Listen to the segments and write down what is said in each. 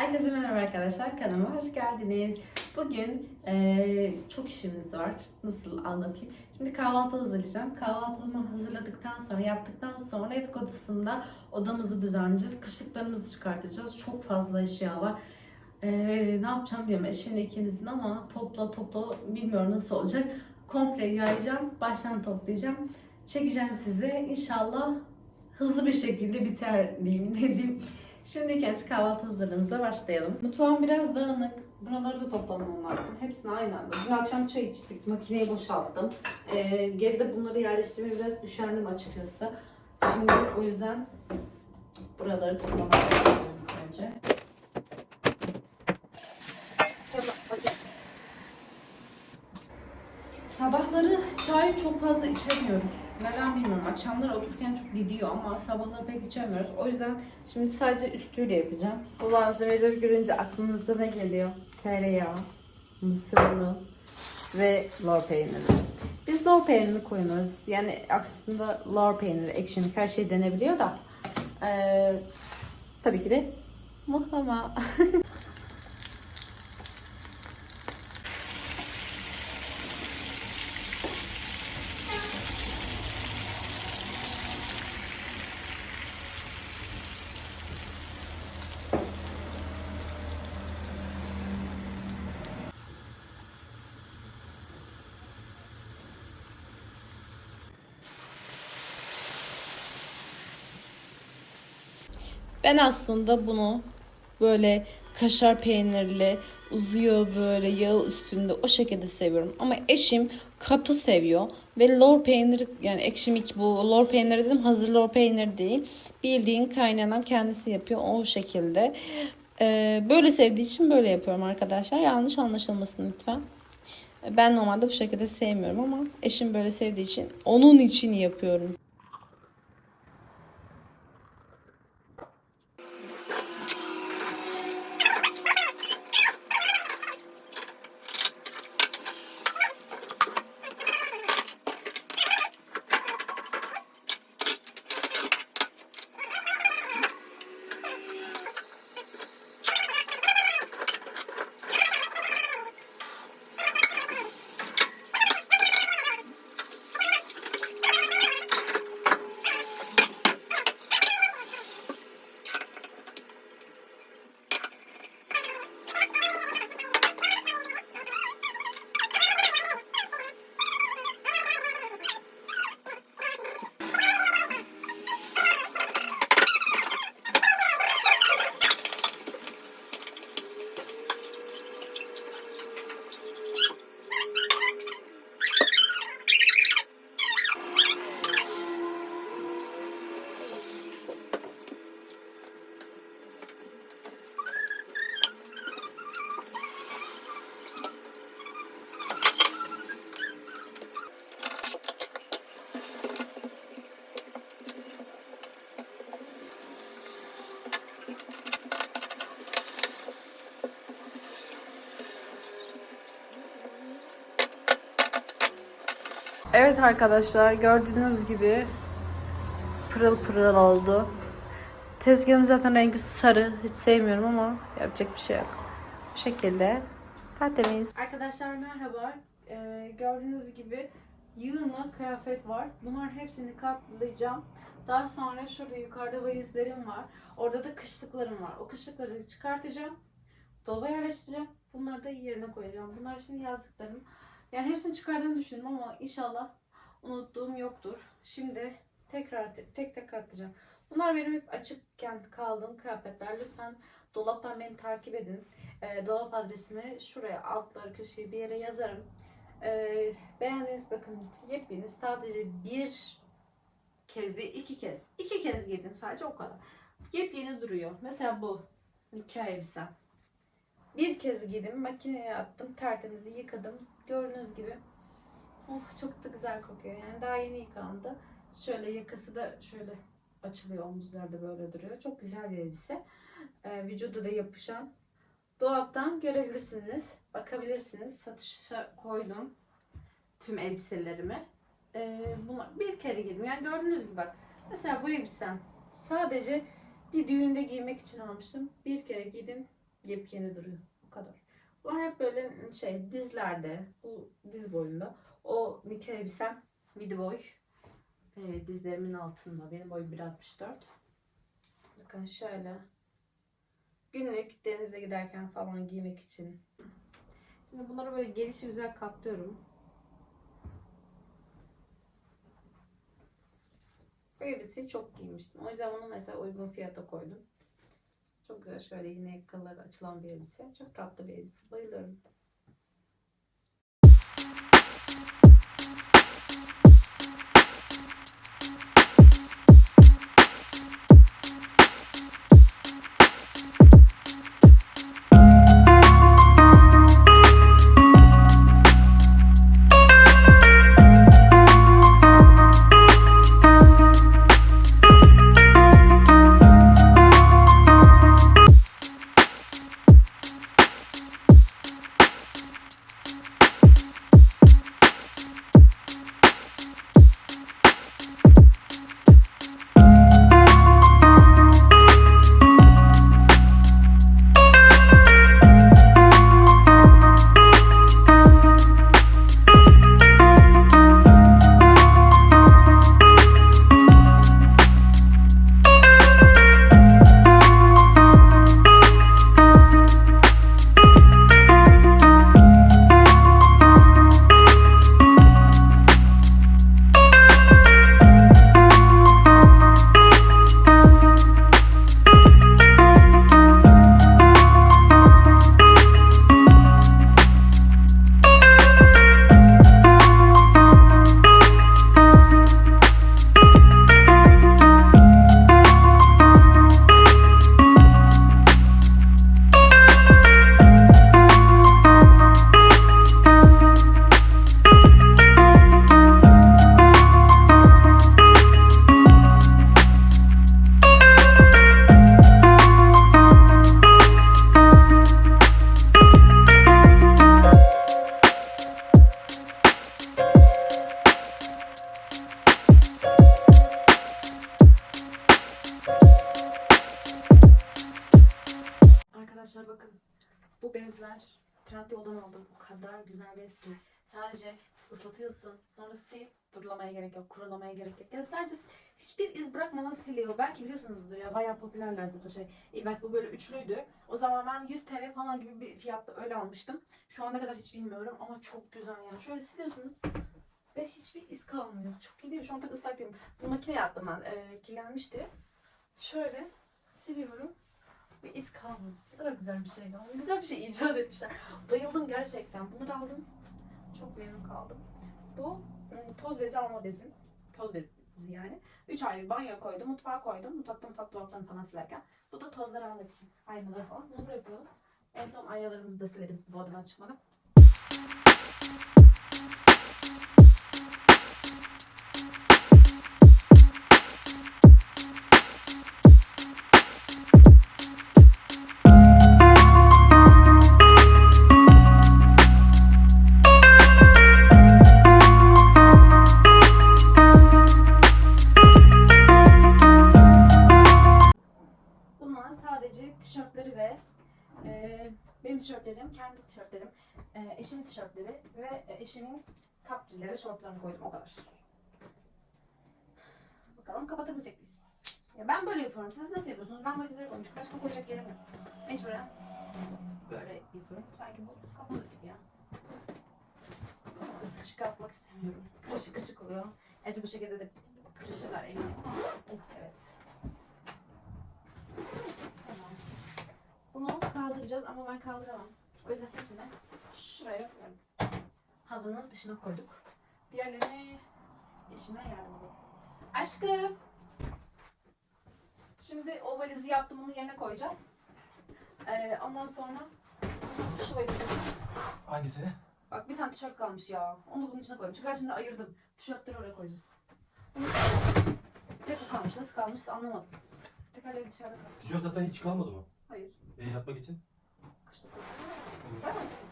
Herkese merhaba arkadaşlar. Kanalıma hoş geldiniz. Bugün eee, çok işimiz var. Nasıl anlatayım? Şimdi kahvaltı hazırlayacağım. Kahvaltımı hazırladıktan sonra, yaptıktan sonra yatak odasında odamızı düzenleyeceğiz. Kışlıklarımızı çıkartacağız. Çok fazla eşya var. Eee, ne yapacağım bilmiyorum. Eşeğin ikimizin ama topla topla bilmiyorum nasıl olacak. Komple yayacağım. Baştan toplayacağım. Çekeceğim size. İnşallah hızlı bir şekilde biter diyeyim ne diyeyim. Şimdi önce kahvaltı hazırlığımıza başlayalım. Mutfağım biraz dağınık. Buraları da toplamam lazım. Hepsini aynı anda. Dün akşam çay içtik. Makineyi boşalttım. Ee, geride bunları yerleştirmeye biraz üşendim açıkçası. Şimdi o yüzden buraları toplamaya başlayalım ilk önce. Sabahları çay çok fazla içemiyoruz. Neden bilmiyorum. Akşamları otururken çok gidiyor ama sabahları pek içemiyoruz. O yüzden şimdi sadece üstüyle yapacağım. Bu malzemeleri görünce aklınıza ne geliyor? Tereyağı, mısır unu ve lor peyniri. Biz lor peynirini koyuyoruz. Yani aslında lor peyniri, ekşilik her şey denebiliyor da. Ee, tabii ki de muhlama. Ben aslında bunu böyle kaşar peynirli uzuyor böyle yağı üstünde o şekilde seviyorum. Ama eşim katı seviyor ve lor peyniri yani ekşimik bu lor peyniri dedim hazır lor peynir değil. Bildiğin kaynanan kendisi yapıyor o şekilde. Ee, böyle sevdiği için böyle yapıyorum arkadaşlar. Yanlış anlaşılmasın lütfen. Ben normalde bu şekilde sevmiyorum ama eşim böyle sevdiği için onun için yapıyorum. Evet arkadaşlar gördüğünüz gibi pırıl pırıl oldu. Tezgahın zaten rengi sarı. Hiç sevmiyorum ama yapacak bir şey yok. Bu şekilde tertemiz. Arkadaşlar merhaba. Ee, gördüğünüz gibi yığınla kıyafet var. Bunların hepsini katlayacağım. Daha sonra şurada yukarıda valizlerim var. Orada da kışlıklarım var. O kışlıkları çıkartacağım. Dolaba yerleştireceğim. Bunları da yerine koyacağım. Bunlar şimdi yazdıklarım. Yani hepsini çıkardığımı düşündüm ama inşallah unuttuğum yoktur. Şimdi tekrar tek tek katlayacağım. Bunlar benim hep açıkken kaldığım kıyafetler. Lütfen dolaptan beni takip edin. Ee, dolap adresimi şuraya altları köşeye bir yere yazarım. Ee, beğendiğiniz bakın yepyeni sadece bir kez değil iki kez. iki kez giydim sadece o kadar. Yepyeni duruyor. Mesela bu nikah elbisem. Bir kez giydim, makineye attım, tertemiz yıkadım. Gördüğünüz gibi. Oh çok da güzel kokuyor. Yani daha yeni yıkandı. Şöyle yakası da şöyle açılıyor. Omuzlarda böyle duruyor. Çok güzel bir elbise. Ee, vücuda da yapışan. Dolaptan görebilirsiniz. Bakabilirsiniz. Satışa koydum tüm elbiselerimi. Ee, bunlar bir kere giydim. Yani gördüğünüz gibi bak. Mesela bu elbisem sadece bir düğünde giymek için almıştım. Bir kere giydim. Yepyeni duruyor. Bu kadar. Bunlar hep böyle şey dizlerde, bu diz boyunda. O nikah elbisem midi boy. Ee, dizlerimin altında. Benim boyum 1.64. Bakın şöyle. Günlük denize giderken falan giymek için. Şimdi bunları böyle gelişi güzel katlıyorum. Bu elbiseyi çok giymiştim. O yüzden bunu mesela uygun fiyata koydum. Çok güzel şöyle yine yakaları açılan bir elbise. Çok tatlı bir elbise. Bayılıyorum. Bu bezler Trendyol'dan aldım. O kadar güzel bez ki. Sadece ıslatıyorsun. Sonra sil. Durulamaya gerek yok. Kurulamaya gerek yok. Yani sadece hiçbir iz bırakmadan siliyor. Belki biliyorsunuzdur ya. Bayağı popülerler zaten şey. İlbet bu böyle üçlüydü. O zaman ben 100 TL falan gibi bir fiyatta öyle almıştım. Şu ana kadar hiç bilmiyorum ama çok güzel yani. Şöyle siliyorsunuz. Ve hiçbir iz kalmıyor. Çok iyi değil mi? Şu an pek ıslak değilim. Bu makineye attım ben. Ee, kirlenmişti. Şöyle siliyorum. Bir iz kalmıyor. Ne kadar güzel bir şey ya. Güzel bir şey icat etmişler. Bayıldım gerçekten. Bunları aldım. Çok memnun kaldım. Bu ım, toz bezi alma bezim. Toz bezi yani. Üç ayrı banyo koydum, mutfağa koydum. Mutfakta mutfak dolaplarını falan silerken. Bu da tozları almak için. Aynaları falan. Bunu buraya. En son aynalarımızı da sileriz bu odadan çıkmadan. Ve e, eşimin kaptülleri, şortlarını koydum o kadar. Bakalım kapatabilecek miyiz? Ya ben böyle yapıyorum. Siz nasıl yapıyorsunuz? Ben valizleri koymuşum. Başka koyacak yerim yok. Mecburen böyle yapıyorum. Sanki bu kapalı gibi ya. Çok da sıkışık yapmak istemiyorum. Kırışık kırışık oluyor. Gerçi bu şekilde de kırışırlar eminim. Of, evet. Tamam. Bunu kaldıracağız ama ben kaldıramam. O yüzden hepsini şuraya koyuyorum. Halının dışına koyduk. Diğerlerini eşimden yardım. Aşkım. Şimdi o valizi yaptım bunu yerine koyacağız. Ee, ondan sonra şu valizi. Hangisini? Bak bir tane tişört kalmış ya. Onu da bunun içine koydum. Çünkü ben şimdi ayırdım. Tişörtleri oraya koyacağız. Tek bu kalmış. Nasıl kalmışsa anlamadım. Tekerleri dışarıda kaldı. Tişört zaten hiç kalmadı mı? Hayır. E, yatmak için. Koydum. İster misin?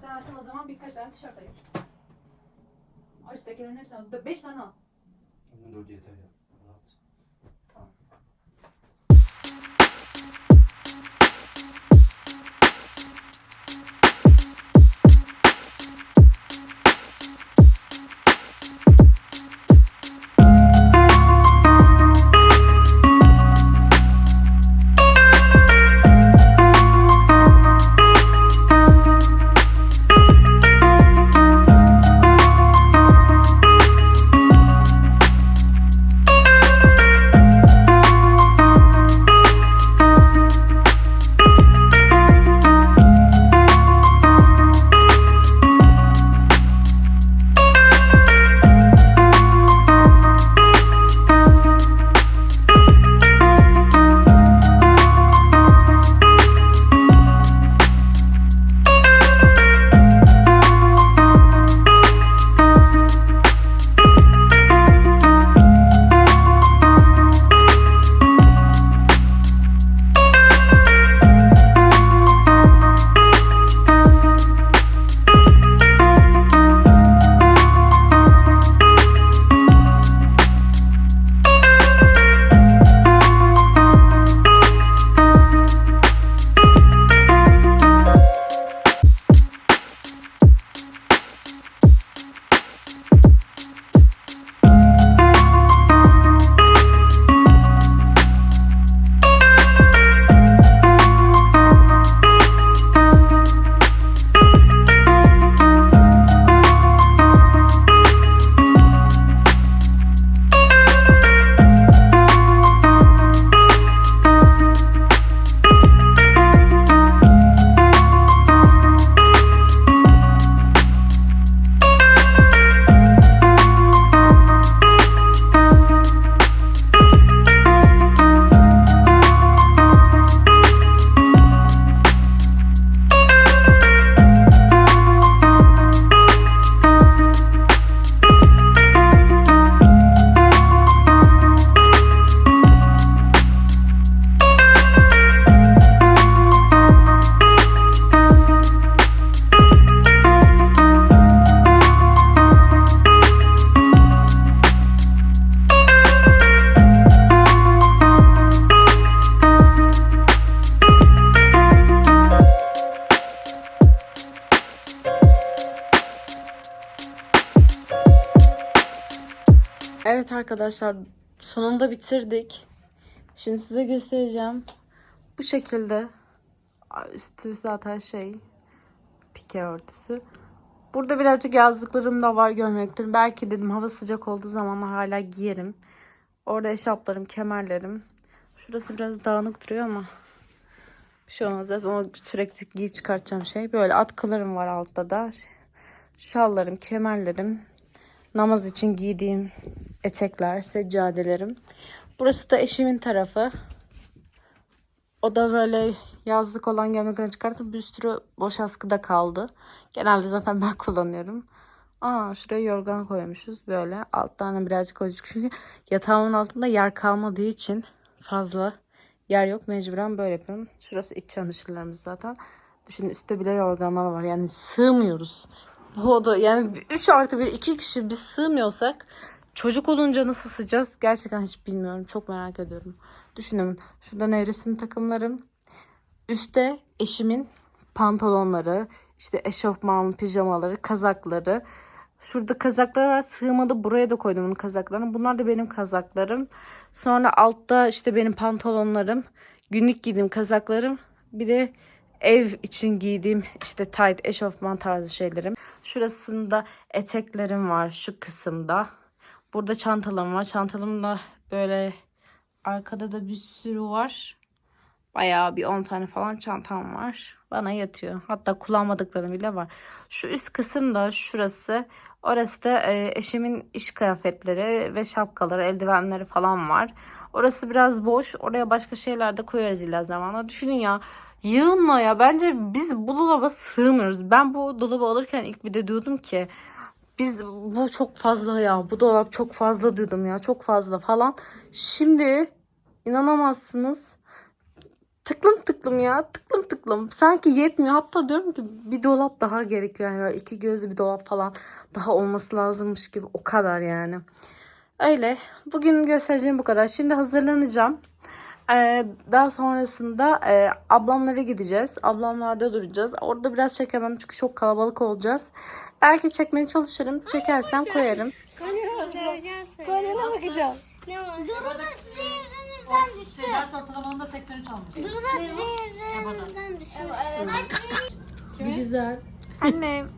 İstersen o zaman birkaç tane tişört ayır. O üsttekilerin hepsini al. Beş tane al. Ondan dördü yeter ya. Evet arkadaşlar sonunda bitirdik. Şimdi size göstereceğim. Bu şekilde üstü zaten şey pike örtüsü. Burada birazcık yazdıklarım da var gömleklerim. Belki dedim hava sıcak olduğu zaman hala giyerim. Orada eşaplarım, kemerlerim. Şurası biraz dağınık duruyor ama bir şey olmaz. Zaten onu sürekli giyip çıkartacağım şey. Böyle atkılarım var altta da. Şallarım, kemerlerim. Namaz için giydiğim etekler, seccadelerim. Burası da eşimin tarafı. O da böyle yazlık olan gömleklerini çıkartıp bir sürü boş askıda kaldı. Genelde zaten ben kullanıyorum. Aa şuraya yorgan koymuşuz böyle. Altlarına birazcık koyduk. Çünkü yatağımın altında yer kalmadığı için fazla yer yok. Mecburen böyle yapıyorum. Şurası iç çamaşırlarımız zaten. Düşünün üstte bile yorganlar var. Yani sığmıyoruz. Bu oda yani 3 artı 1 2 kişi biz sığmıyorsak çocuk olunca nasıl sığacağız gerçekten hiç bilmiyorum. Çok merak ediyorum. Düşünün şurada nevresim takımlarım. Üste eşimin pantolonları, işte eşofman, pijamaları, kazakları. Şurada kazaklar var. Sığmadı. Buraya da koydum bunun kazaklarını. Bunlar da benim kazaklarım. Sonra altta işte benim pantolonlarım. Günlük giydiğim kazaklarım. Bir de ev için giydiğim işte tight, eşofman tarzı şeylerim. Şurasında eteklerim var şu kısımda. Burada çantalarım var. Çantalımda böyle arkada da bir sürü var. Bayağı bir 10 tane falan çantam var. Bana yatıyor. Hatta kullanmadıklarım bile var. Şu üst kısım da şurası. Orası da e, eşimin iş kıyafetleri ve şapkaları, eldivenleri falan var. Orası biraz boş. Oraya başka şeyler de koyarız ileride zamanla. Düşünün ya. Yığınla ya. Bence biz bu dolaba sığmıyoruz. Ben bu dolabı alırken ilk bir de diyordum ki biz bu çok fazla ya. Bu dolap çok fazla diyordum ya. Çok fazla falan. Şimdi inanamazsınız. Tıklım tıklım ya. Tıklım tıklım. Sanki yetmiyor. Hatta diyorum ki bir dolap daha gerekiyor. Yani böyle iki gözlü bir dolap falan daha olması lazımmış gibi. O kadar yani. Öyle. Bugün göstereceğim bu kadar. Şimdi hazırlanacağım. Ee, daha sonrasında e, ablamlara gideceğiz. Ablamlarda duracağız. Orada biraz çekemem çünkü çok kalabalık olacağız. Belki çekmeye çalışırım. Çekersem koyarım. Kolyene bakacağım. Ne var? Duru da sizin yüzünüzden düştü. Ders ortalamanında 83 almış. Duru da sizin yüzünüzden düşmüş. Bir güzel. Annem.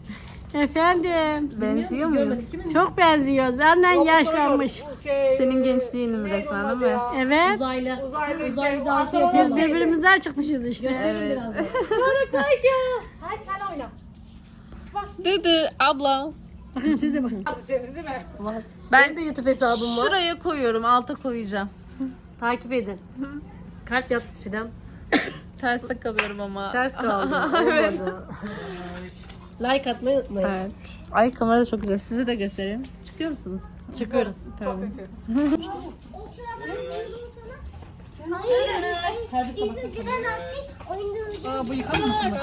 Efendim. Benziyor muyuz? Çok benziyoruz. Benden yaşlanmış. Senin gençliğinin resmen değil mi? Evet. Uzaylı. Uzaylı dansı Biz yapıyorlar. birbirimizden çıkmışız işte. Evet. Hadi sen oyna. Dedi abla. Siz de bakın. Benim de YouTube hesabım var. Şuraya koyuyorum. Alta koyacağım. Takip edin. Kalp yaptı Çiğdem. Terste kalıyorum ama. Ters kaldı. Olmadı. like atmayı unutmayın. Evet. Ay kamera da çok güzel. Size de göstereyim. Çıkıyor musunuz? Çıkıyoruz. Tamam. O sırada ben sana. Hayır. İlk önce ben attık. Oyunda Aa bu yıkanmamış mı?